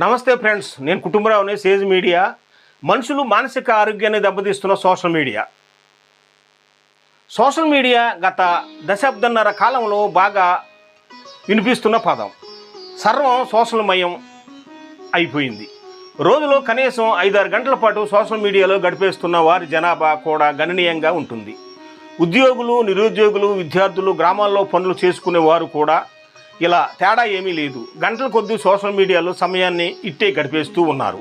నమస్తే ఫ్రెండ్స్ నేను కుటుంబరావుని Sage media. మనుషులు మానసిక ఆరోగ్యాన్ని దెబ్బతీస్తున్న సోషల్ మీడియా. సోషల్ మీడియా గత దశాబ్దన్నర కాలంలో బాగా వినిపిస్తున్న పదం. సర్వం సోషల్ మయం అయిపోయింది. రోజులో కనీసం ఐదారు గంటల పాటు సోషల్ మీడియాలో గడిపేస్తున్న వారి జనాభా కూడా గణనీయంగా ఉంటుంది. ఉద్యోగులు నిరుద్యోగులు విద్యార్థులు గ్రామాల్లో పనులు చేసుకునే వారు కూడా ఇలా తేడా ఏమీ లేదు. గంటల కొద్దీ సోషల్ మీడియాలో సమయాన్ని ఇట్టే గడిపేస్తూ ఉన్నారు.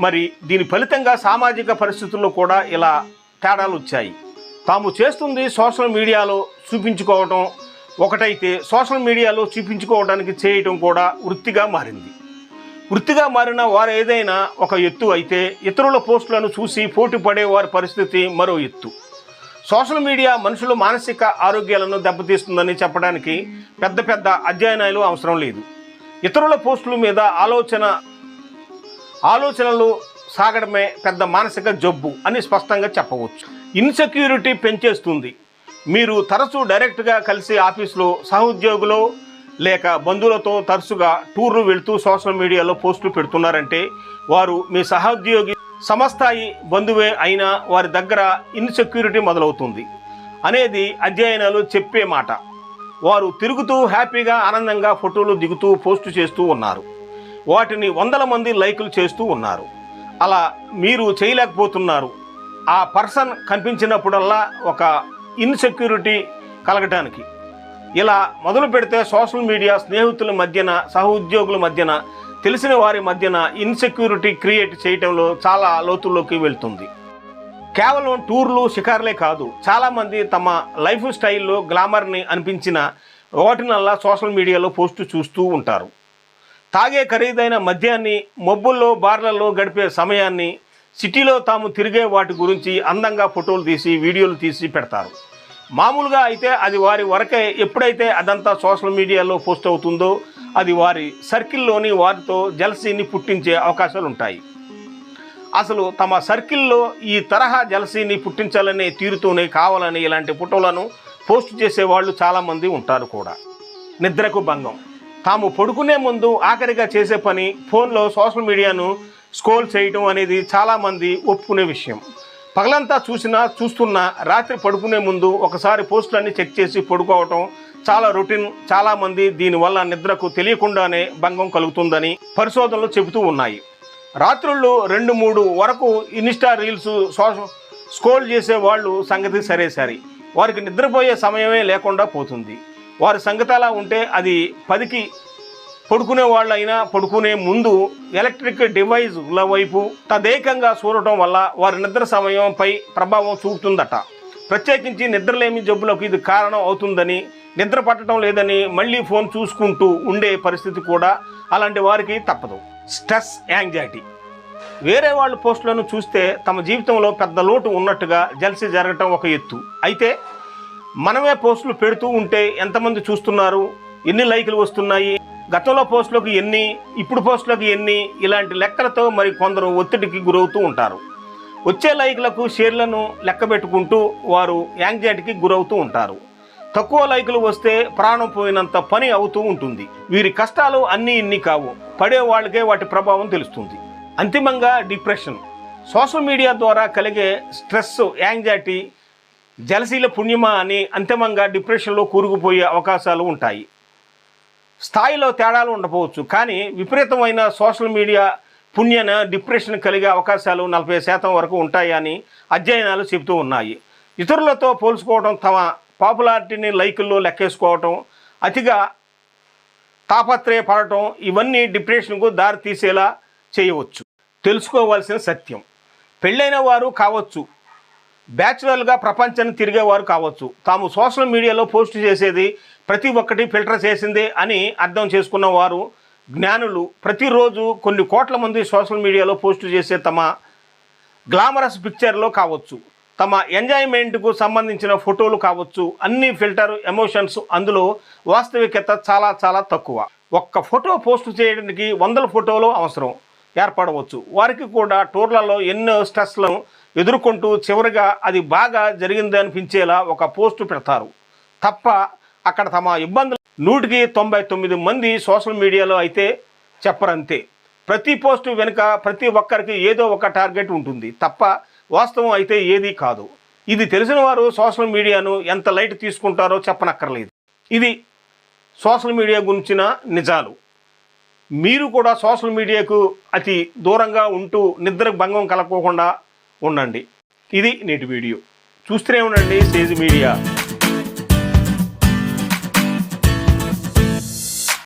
మరి దీని ఫలితంగా సామాజిక పరిస్థితుల్లో కూడా ఇలా తేడాలు వచ్చాయి తాము చేస్తుంది సోషల్ మీడియాలో చూపించుకోవటం ఒకటైతే సోషల్ మీడియాలో చూపించుకోవడానికి చేయటం కూడా వృత్తిగా మారింది. వృత్తిగా మారిన వారు ఏదైనా ఒక ఎత్తు అయితే ఇతరుల పోస్టులను చూసి పోటీ పడే వారి పరిస్థితి మరో ఎత్తు. సోషల్ మీడియా మనుషుల మానసిక ఆరోగ్యాలను దెబ్బతీస్తుందని చెప్పడానికి పెద్ద పెద్ద అధ్యయనాలు అవసరం లేదు. ఇతరుల పోస్టుల మీద ఆలోచన ఆలోచనలు సాగడమే పెద్ద మానసిక జబ్బు అని స్పష్టంగా చెప్పవచ్చు. ఇన్సెక్యూరిటీ పెంచేస్తుంది. మీరు తరచూ డైరెక్ట్గా కలిసి ఆఫీసులో సహోద్యోగులు లేక బంధువులతో తరచుగా టూర్లు వెళ్తూ సోషల్ మీడియాలో పోస్టులు పెడుతున్నారంటే వారు మీ సహోద్యోగి సమస్థాయి బంధువే అయినా వారి దగ్గర ఇన్సెక్యూరిటీ మొదలవుతుంది. అనేది అధ్యయనాలు చెప్పే మాట. వారు తిరుగుతూ హ్యాపీగా ఆనందంగా ఫోటోలు దిగుతూ పోస్టు చేస్తూ ఉన్నారు. వాటిని వందల మంది లైకులు చేస్తూ ఉన్నారు. అలా మీరు చేయలేకపోతున్నారు. ఆ పర్సన్ కనిపించినప్పుడల్లా ఒక ఇన్సెక్యూరిటీ కలగటానికి. ఇలా మొదలు పెడితే సోషల్ మీడియా స్నేహితుల మధ్యన సహోద్యోగుల మధ్యన తెలిసిన వారి మధ్యన ఇన్సెక్యూరిటీ క్రియేట్ చేయటంలో చాలా లోతుల్లోకి వెళ్తుంది. కేవలం టూర్లు షికార్లే కాదు చాలామంది తమ లైఫ్ స్టైల్లో గ్లామర్ని అనిపించిన వాటినల్లా సోషల్ మీడియాలో పోస్టు చూస్తూ ఉంటారు. తాగే ఖరీదైన మద్యాన్ని మబ్బుల్లో బార్లలో గడిపే సమయాన్ని సిటీలో తాము తిరిగే వాటి గురించి అందంగా ఫోటోలు తీసి వీడియోలు తీసి పెడతారు. మామూలుగా అయితే అది వారి వరకే ఎప్పుడైతే అదంతా సోషల్ మీడియాలో పోస్ట్ అవుతుందో అది వారి సర్కిల్లోని వారితో జలసీని పుట్టించే అవకాశాలు ఉంటాయి అసలు తమ సర్కిల్లో ఈ తరహా జలసీని పుట్టించాలనే తీరుతోనే కావాలని ఇలాంటి ఫోటోలను పోస్ట్ చేసే వాళ్ళు చాలామంది ఉంటారు కూడా. నిద్రకు భంగం. తాము పడుకునే ముందు ఆఖరిగా చేసే పని ఫోన్లో సోషల్ మీడియాను స్క్రోల్ చేయడం అనేది చాలామంది ఒప్పుకునే విషయం. పగలంతా చూసినా చూస్తున్నా రాత్రి పడుకునే ముందు ఒకసారి పోస్టులన్నీ చెక్ చేసి పడుకోవటం చాలా రొటీన్ చాలామంది దీనివల్ల నిద్రకు తెలియకుండానే భంగం కలుగుతుందని పరిశోధనలు చెబుతూ ఉన్నాయి. రాత్రుళ్ళు రెండు మూడు వరకు ఇన్స్టా రీల్స్ సోషల్ స్క్రోల్ చేసే వాళ్ళు సంగతి సరే సరే. వారికి నిద్రపోయే సమయమే లేకుండా పోతుంది. వారి సంగతి అలా ఉంటే అది పదికి పడుకునే వాళ్ళైనా పడుకునే ముందు ఎలక్ట్రిక్ డివైజ్ల వైపు తదేకంగా చూడటం వల్ల వారి నిద్ర సమయంపై ప్రభావం చూపుతుందట. ప్రత్యేకించి నిద్రలేమి జబ్బులకు ఇది కారణం అవుతుందని నిద్ర పట్టడం లేదని మళ్ళీ ఫోన్ చూసుకుంటూ ఉండే పరిస్థితి కూడా అలాంటి వారికి తప్పదు. Stress anxiety. వేరే వాళ్ళ పోస్టులను చూస్తే తమ జీవితంలో పెద్ద లోటు ఉన్నట్టుగా జలసి జరగటం ఒక ఎత్తు. అయితే మనమే పోస్టులు పెడుతూ ఉంటే ఎంతమంది చూస్తున్నారు? ఎన్ని లైకులు వస్తున్నాయి? గతంలో పోస్టులకు ఎన్ని ఇప్పుడు పోస్టులకు ఎన్ని? ఇలాంటి లెక్కలతో మరి కొందరు ఒత్తిడికి గురవుతూ ఉంటారు. వచ్చే లైకులకు షేర్లను లెక్క పెట్టుకుంటూ వారు యాంగ్జైటీకి గురవుతూ ఉంటారు. తక్కువ లైకులు వస్తే ప్రాణం పోయినంత పని అవుతూ ఉంటుంది. వీరి కష్టాలు అన్నీ ఇన్ని కావు. పడే వాళ్ళకే వాటి ప్రభావం తెలుస్తుంది. అంతిమంగా డిప్రెషన్. సోషల్ మీడియా ద్వారా కలిగే స్ట్రెస్ యాంగ్జైటీ జలశీల పుణ్యమా అని అంతిమంగా డిప్రెషన్లో కూరుకుపోయే అవకాశాలు ఉంటాయి. స్థాయిలో తేడాలు ఉండకపోవచ్చు కానీ విపరీతమైన సోషల్ మీడియా పుణ్యన డిప్రెషన్ కలిగే అవకాశాలు నలభై శాతం వరకు ఉంటాయని అధ్యయనాలు చెబుతూ ఉన్నాయి. ఇతరులతో పోల్చుకోవడం తమ పాపులారిటీని లైకుల్లో లెక్కేసుకోవటం అతిగా తాపత్రయపడటం ఇవన్నీ డిప్రెషన్కు దారి తీసేలా చేయవచ్చు. తెలుసుకోవాల్సిన సత్యం. పెళ్ళైన వారు కావచ్చు బ్యాచులర్గా ప్రపంచాన్ని తిరిగేవారు కావచ్చు తాము సోషల్ మీడియాలో పోస్ట్ చేసేది ప్రతి ఒక్కటి ఫిల్టర్ చేసిందే అని అర్థం చేసుకున్న వారు జ్ఞానులు ప్రతిరోజు కొన్ని కోట్ల మంది సోషల్ మీడియాలో పోస్ట్ చేసే తమ గ్లామరస్ పిక్చర్లో కావచ్చు. తమ ఎంజాయ్మెంట్కు సంబంధించిన ఫోటోలు కావచ్చు అన్ని ఫిల్టర్ ఎమోషన్స్ అందులో వాస్తవికత చాలా చాలా తక్కువ. ఒక్క ఫోటో పోస్ట్ చేయడానికి వందల ఫోటోలు అవసరం ఏర్పడవచ్చు. వారికి కూడా టూర్లలో ఎన్నో స్ట్రెస్లను ఎదుర్కొంటూ చివరిగా అది బాగా జరిగింది అనిపించేలా ఒక పోస్టు పెడతారు. తప్ప అక్కడ తమ ఇబ్బందులు నూటికి తొంభై తొమ్మిది మంది సోషల్ మీడియాలో అయితే చెప్పరంతే. ప్రతి పోస్టు వెనుక ప్రతి ఒక్కరికి ఏదో ఒక టార్గెట్ ఉంటుంది. తప్ప వాస్తవం అయితే ఏదీ కాదు. ఇది తెలిసిన వారు సోషల్ మీడియాను ఎంత లైట్ తీసుకుంటారో చెప్పనక్కర్లేదు. ఇది సోషల్ మీడియా గురించిన నిజాలు. మీరు కూడా సోషల్ మీడియాకు అతి దూరంగా ఉంటూ నిద్రకు భంగం కలగకోకుండా ఉండండి. ఇది నేటి వీడియో. చూస్తూనే ఉండండి సేజ్ మీడియా.